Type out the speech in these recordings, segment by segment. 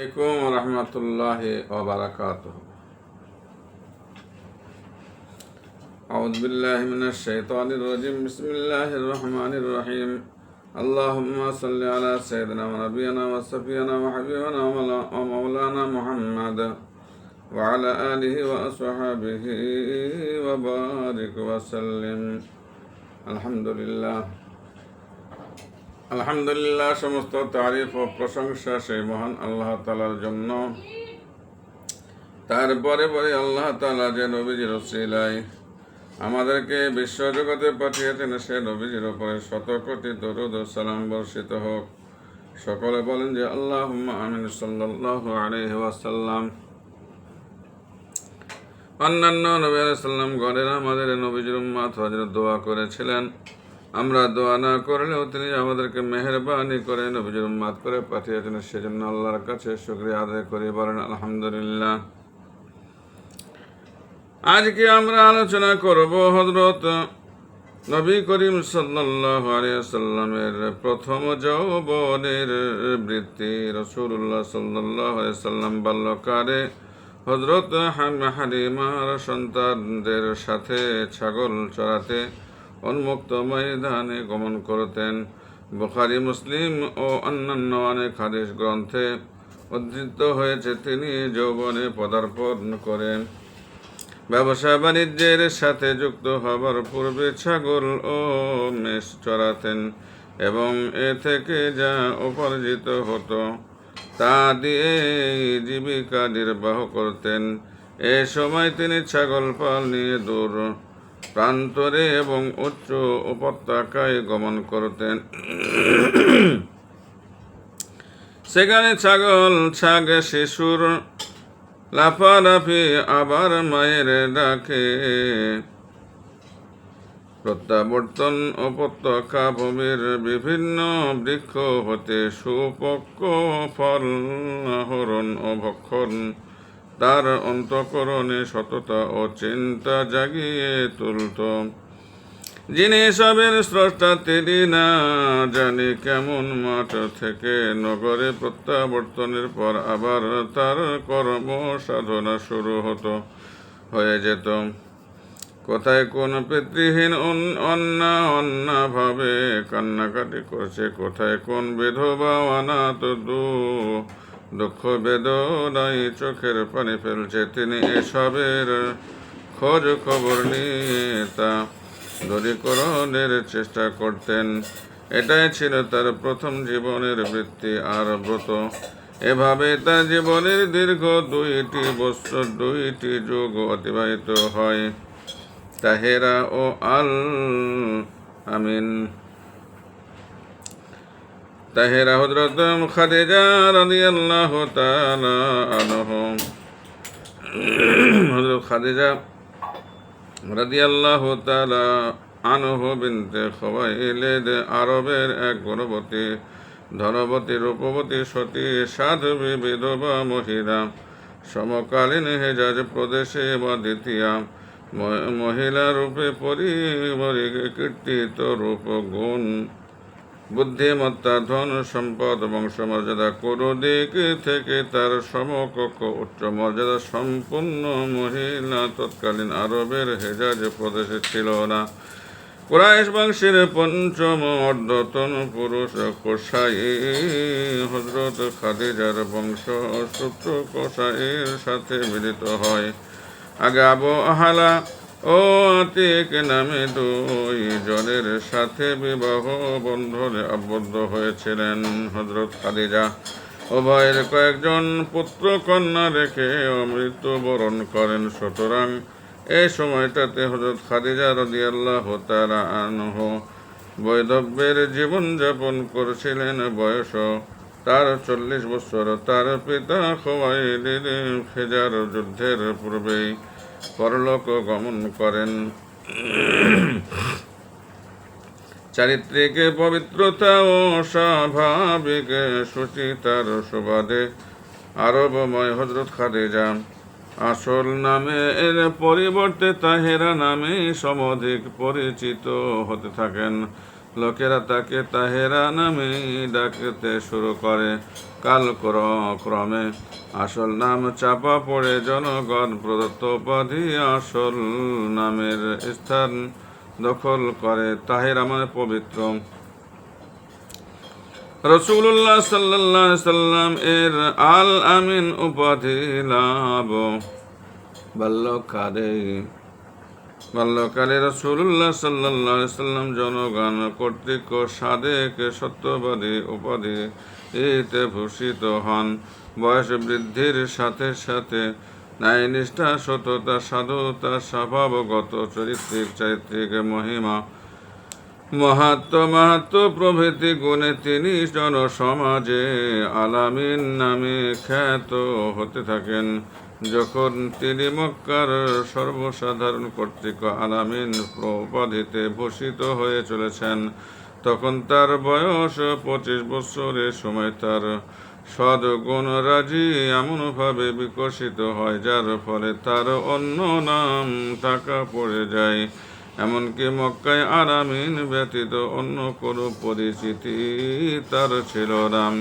عليكم ورحمة الله وبركاته أعوذ بالله من الشيطان الرجيم بسم الله الرحمن الرحيم اللهم صل على سيدنا ونبينا وصفينا وحبيبنا ومولا- ومولانا محمد وعلى آله وأصحابه وبارك وسلم الحمد لله আলহামদুলিল্লাহ, সমস্ত তারিফ ও প্রশংসা সেই মহান আল্লাহ তালার জন্য। তারপরে পরে আল্লাহ তালা যে নবীজির রসিলাই আমাদেরকে বিশ্বজগতে পাঠিয়েছেন, সে নবীজির উপরে শত কোটি দরুদ সালাম বর্ষিত হোক। সকলে বলেন যে আল্লাহ আমিন সাল্লাহ আলহি অন্যান্য নবী সাল্লাম গণের আমাদের নবীজির উম্মাত হজরত দোয়া করেছিলেন। আমরা দোয়া না করলেও তিনি আমাদেরকে মেহরবানি করে, নবীজির মাত করে পাঠিয়েছেন। সেজন্য আল্লাহর কাছে শুক্রিয়া আদায় করি, বলেন আলহামদুলিল্লাহ। আজকে আমরা আলোচনা করব হজরত নবী করিম সাল্লাল্লাহু আলাইহি সাল্লামের প্রথম যৌবনের বৃত্তি। রসুল্লাহ আলাইহি সাল্লাম বাল্যকালে হজরত হালিমার সন্তানদের সাথে ছাগল চড়াতে উন্মুক্ত ময়দানে গমন করতেন। বুখারি, মুসলিম ও অন্যান্য অনেক হাদিস গ্রন্থে উদ্ধৃত হয়েছে, তিনি যৌবনে পদার্পণ করেন। ব্যবসা বাণিজ্যের সাথে যুক্ত হবার পূর্বে ছাগল ও মেষ চড়াতেন এবং এ থেকে যা উপার্জিত হতো, তা দিয়ে জীবিকা নির্বাহ করতেন। এ সময় তিনি ছাগল পাল নিয়ে দূর প্রান্তরে এবং উচ্চ উপত্যকায় গমন করতেন। সেখানে ছাগল ছাগ শিশুর লাফালাফি আবার মায়ের ডাকে। প্রত্যাবর্তন উপত্যকা ভূমির বিভিন্ন বৃক্ষ হতে সুপক্ষ ফল, আহরণ ও ভক্ষণ তার অন্তকরণে সততা ও চিন্তা জাগিয়ে তুলত। যিনি সবের স্রষ্টা, তিনি না জানি কেমন মাঠ থেকে নগরে প্রত্যাবর্তনের পর আবার তার কর্ম সাধনা শুরু হতো, হয়ে যেত। কোথায় কোন পিতৃহীন অন- অন্না অন্না ভাবে কান্নাকাটি করছে, কোথায় কোন বিধবা অনাথ দু দুঃখ বেদনাই চোখের পানি ফেলছে তিনি এসবের খোঁজ খবর নিয়ে তা দূরীকরণের চেষ্টা করতেন। এটাই ছিল তার প্রথম জীবনের বৃত্তি আর ব্রত। এভাবে তার জীবনের দীর্ঘ দুইটি বছর, দুইটি যুগ অতিবাহিত হয়। তাহেরা ও আল আমিন তাহেরা হজরত খাদিজা তাআলা আনহু। হজরত খাদিজা রাদিয়াল্লাহু তাআলা আনহু বিনতে খুবাইলিদ আরবের এক গুণবতী ধনবতী রূপবতী সতী, সাধবী, বিধবা, মহিলা, সমকালীন হেজাজ প্রদেশে বা দ্বিতীয়া মহিলা রূপে পরিবারে কীর্তিত রূপ গুণ বুদ্ধিমত্তা, ধন সম্পদ, বংশমর্যাদা কোনো দিক থেকে তার সমকক্ষ উচ্চ মর্যাদা সম্পন্ন মহিলা। তৎকালীন আরবের হেজাজ প্রদেশে ছিল না। কুরাইশ বংশের পঞ্চম অর্ধতন পুরুষ কোষাই হজরত খাদিজার বংশ সূত্র কোষাইয়ের সাথে মিলিত হয়। আগে আবু আহালা ও আতিক নামে দুই জনের সাথে বিবাহ বন্ধনে আবদ্ধ হয়েছিলেন হজরত খাদিজা। উভয়ের কয়েকজন পুত্র কন্যা রেখে মৃত্যুবরণ করেন। সুতরাং এই সময়টাতে হজরত খাদিজা রদিয়াল্লাহ তারা আনহ বৈধব্যের জীবনযাপন করছিলেন। বয়স তার চল্লিশ বছর। তার পিতা খোয়াইলির ফেজার যুদ্ধের পূর্বেই পরলোক গমন করেন। চারিত্রিক পবিত্রতা ও স্বাভাবিক সুচিতার সুবাদে আরবময় হজরত খাদিজা আসল নামে এর পরিবর্তে তাহেরা নামে সমধিক পরিচিত হতে থাকেন। লোকেরা তাকে তাহেরা নামে ডাকতে শুরু করে। কাল ক্রমে আসল নাম চাপা পড়ে জনগণ প্রদত্ত উপাধি আসল নামের স্থান দখল করে। তাহেরা মানে পবিত্র। রসুল্লাহ সাল্লাহ সাল্লাম এর আল আমিন উপাধি লাভ। বাল্যকালে বাল্যকালে রসুল্লাহ সাল্লাহ সাল্লাম জনগণ কর্তৃক সাদেক সত্যবাদী উপাধি এতে ভূষিত হন। বয়স বৃদ্ধির সাথে সাথে ন্যায় নিষ্ঠা সততা, সাধুতা, স্বভাবগত চরিত্রিক চারিত্রিক মহিমা মাহাত্ম মাহাত্ম প্রভৃতি গুণে তিনি জনসমাজে আলামিন নামে খ্যাত হতে থাকেন। যখন তিনি মক্কার সর্বসাধারণ কর্তৃক আলামিন উপাধিতে ভূষিত হয়ে চলেছেন, তখন তার বয়স পঁচিশ বছরের সময় তার সদগুণ রাজি এমনভাবে বিকশিত হয়, যার ফলে তার অন্য নাম টাকা পড়ে যায়। এমনকি মক্কায় আরামিন ব্যতীত অন্য কোনো পরিচিতি তার ছিল রাম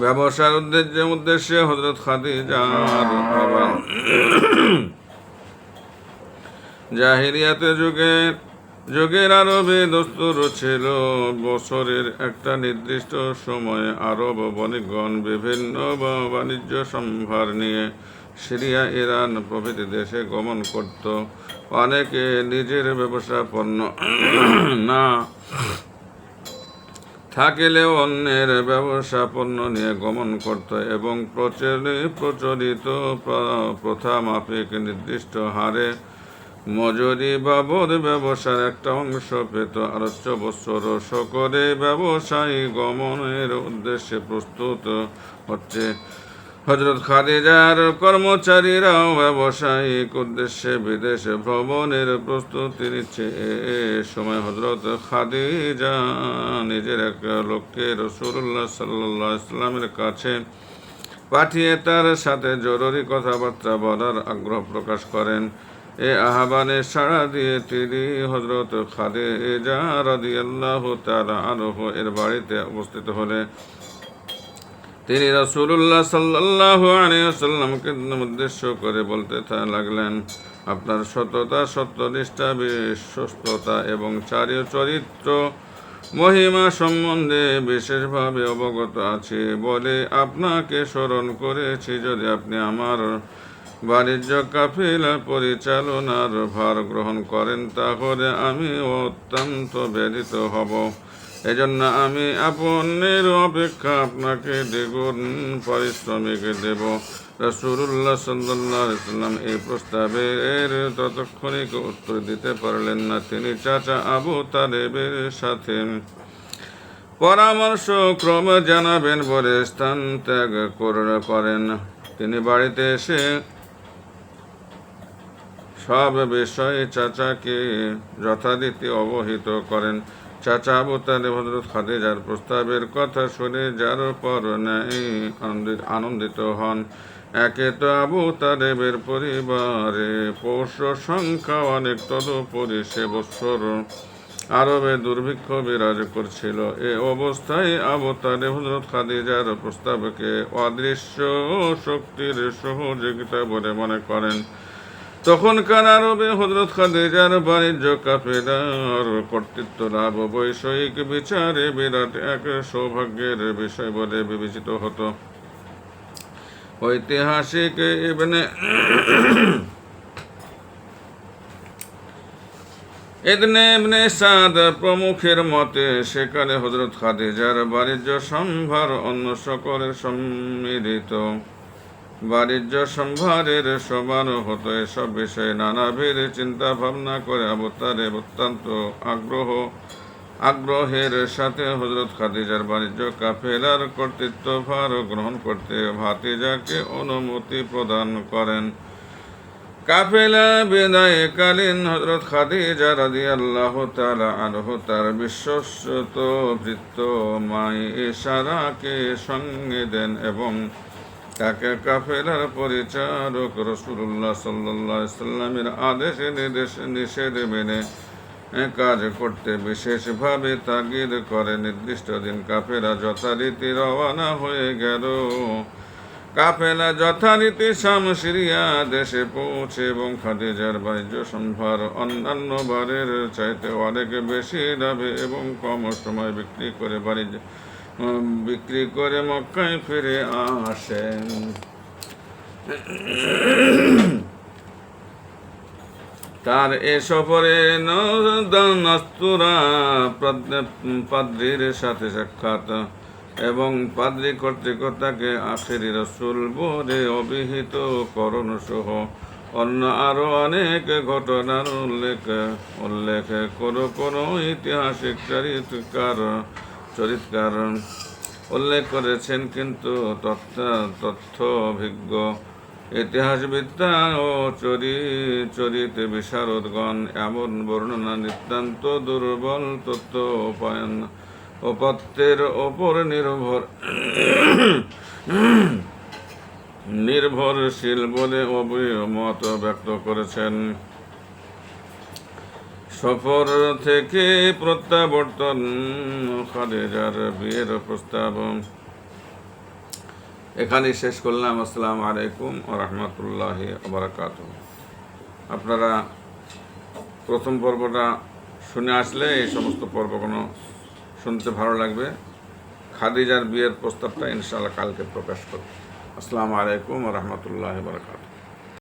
ব্যবসার উদ্দেশ্যে উদ্দেশ্যে হজরত খাদিজার জাহিরিয়াতে যুগে যুগের আরবে দস্তুর ছিল। বছরের একটা নির্দিষ্ট সময়ে আরব বণিকগণ বিভিন্ন বাণিজ্য সম্ভার নিয়ে সিরিয়া, ইরান প্রভৃতি দেশে গমন করত। অনেকে নিজের ব্যবসা পণ্য না থাকিলেও অন্যের ব্যবসা পণ্য নিয়ে গমন করত এবং প্রচলিত প্রথা মাফিক নির্দিষ্ট হারে মজুরি বাবদ ব্যবসার একটা অংশ পেত আলোচ্য বছর সকলে ব্যবসায়ী গমনের উদ্দেশ্যে প্রস্তুত হচ্ছে। হজরত খাদিজার কর্মচারীরাও ব্যবসায়িক উদ্দেশ্যে বিদেশে ভ্রমণের প্রস্তুতি নিচ্ছে। এ সময় হজরত খাদিজা নিজের এক লোককে রসুল্লাহ সাল্লাহ ইসলামের কাছে পাঠিয়ে তার সাথে জরুরি কথাবার্তা বলার আগ্রহ প্রকাশ করেন। এ আহ্বানে সাড়া দিয়ে তিনি হজরত খাদিজা রাদিয়াল্লাহ তাআলা আনহু এর বাড়িতে উপস্থিত হলে তিনি রসুল্লাহ সাল্লাহ আলিয়াল্লামকে উদ্দেশ্য করে বলতে লাগলেন, আপনার সততা, সত্যনিষ্ঠা, বিশ্বস্ততা এবং চারিয় চরিত্র মহিমা সম্বন্ধে বিশেষভাবে অবগত আছে। বলে আপনাকে স্মরণ করেছি যদি আপনি আমার বাণিজ্য কাফিলা পরিচালনার ভার গ্রহণ করেন, তাহলে আমি অত্যন্ত ব্যথিত হব। এজন্য আমি আপনের অপেক্ষা আপনাকে দ্বিগুণ পারিশ্রমিক দেব। রসুল্লাহ সাল্লাম এই প্রস্তাবের ততক্ষণিক উত্তর দিতে পারলেন না। তিনি চাচা আবু তালেবের সাথে পরামর্শ ক্রমে জানাবেন বলে স্থান ত্যাগ করেন। তিনি বাড়িতে এসে সব বিষয়ে চাচাকে যথারীতি অবহিত করেন। চাচা আবু তালেব হজরত খাদিজার প্রস্তাবের কথা শুনে যার পর আনন্দিত হন। একে তো আবু তালেবের পরিবারে পৌষ সংখ্যা অনেক, তদুপরি সে বৎসর আরবে দুর্ভিক্ষ বিরাজ করছিল। এ অবস্থায় আবু তালেব হজরত খাদিজার প্রস্তাবকে অদৃশ্য শক্তির সহযোগিতা বলে মনে করেন। তখনকার আরবে হজরত খাদিজার বাণিজ্য কাফেলার কর্তৃত্ব লাভ বৈষয়িক বিচারে বিরাট এক সৌভাগ্যের বিষয় বলে বিবেচিত হতো। ঐতিহাসিক ইবনে এদনে ইবনে সাদ প্রমুখের মতে সেখানে হজরত খাদিজার বাণিজ্য সম্ভার অন্য সকলের সম্মিলিত। বাণিজ্য সম্ভারের সমান হতো এসব বিষয়ে নানাবিধ চিন্তা ভাবনা করে অবতারে অত্যন্ত আগ্রহ, আগ্রহের সাথে হজরত খাদিজার বাণিজ্য কাফেলার কর্তৃত্ব ভার গ্রহণ করতে ভাতিজাকে অনুমতি প্রদান করেন। কাফেলা বিদায়কালীন হজরত খাদিজা রাদি আল্লাহ তালা আনহ তার বিশ্বস্ত ভৃত্ত মাই ইশারাকে সঙ্গে দেন এবং তাকে কাফেলার পরিচারক রসুল্লাহ সাল্লাহ সাল্লামের আদেশে নির্দেশ নিষেধ মেনে কাজ করতে বিশেষভাবে তাগিদ করে। নির্দিষ্ট দিন কাফেরা যথারীতি রওয়ানা হয়ে গেল। কাফেলা যথারীতি শাম সিরিয়া দেশে পৌঁছে এবং খাদিজার বাণিজ্য সম্ভার অন্যান্য বারের চাইতে অনেক বেশি লাভে এবং কম সময় বিক্রি করে উম, বিক্রি করে মক্কায় ফিরে আসেন তার এ সফরে পাদ্রির সাথে সাক্ষাৎ এবং পাদ্রি কর্তৃক তাকে আখেরি রসুল বলে অভিহিত করণ সহ অন্য আরও অনেক ঘটনার উল্লেখ উল্লেখ কোনো কোনো ঐতিহাসিক চরিত্রকার চরিত্রকার উল্লেখ করেছেন, কিন্তু তথ্য তথ্য অভিজ্ঞ ইতিহাসবিদ্যা ও চরি চরিত বিশারদগণ এমন বর্ণনা নিতান্ত দুর্বল তথ্য উপায়ন উপাত্তের ওপর নির্ভর, নির্ভরশীল বলে অভিমত ব্যক্ত করেছেন। সফর থেকে প্রত্যাবর্তন খালেজার বিয়ের প্রস্তাব। এখানেই শেষ করলাম। আসসালামু আলাইকুম রহমতুল্লাহ আবরাকাত আপনারা প্রথম পর্বটা শুনে আসলে এই সমস্ত পর্বগুলো শুনতে ভালো লাগবে। খাদিজার বিয়ের প্রস্তাবটা ইনশাআল্লাহ কালকে প্রকাশ করব। আসসালামু আলাইকুম রহমতুল্লাহ বারকাত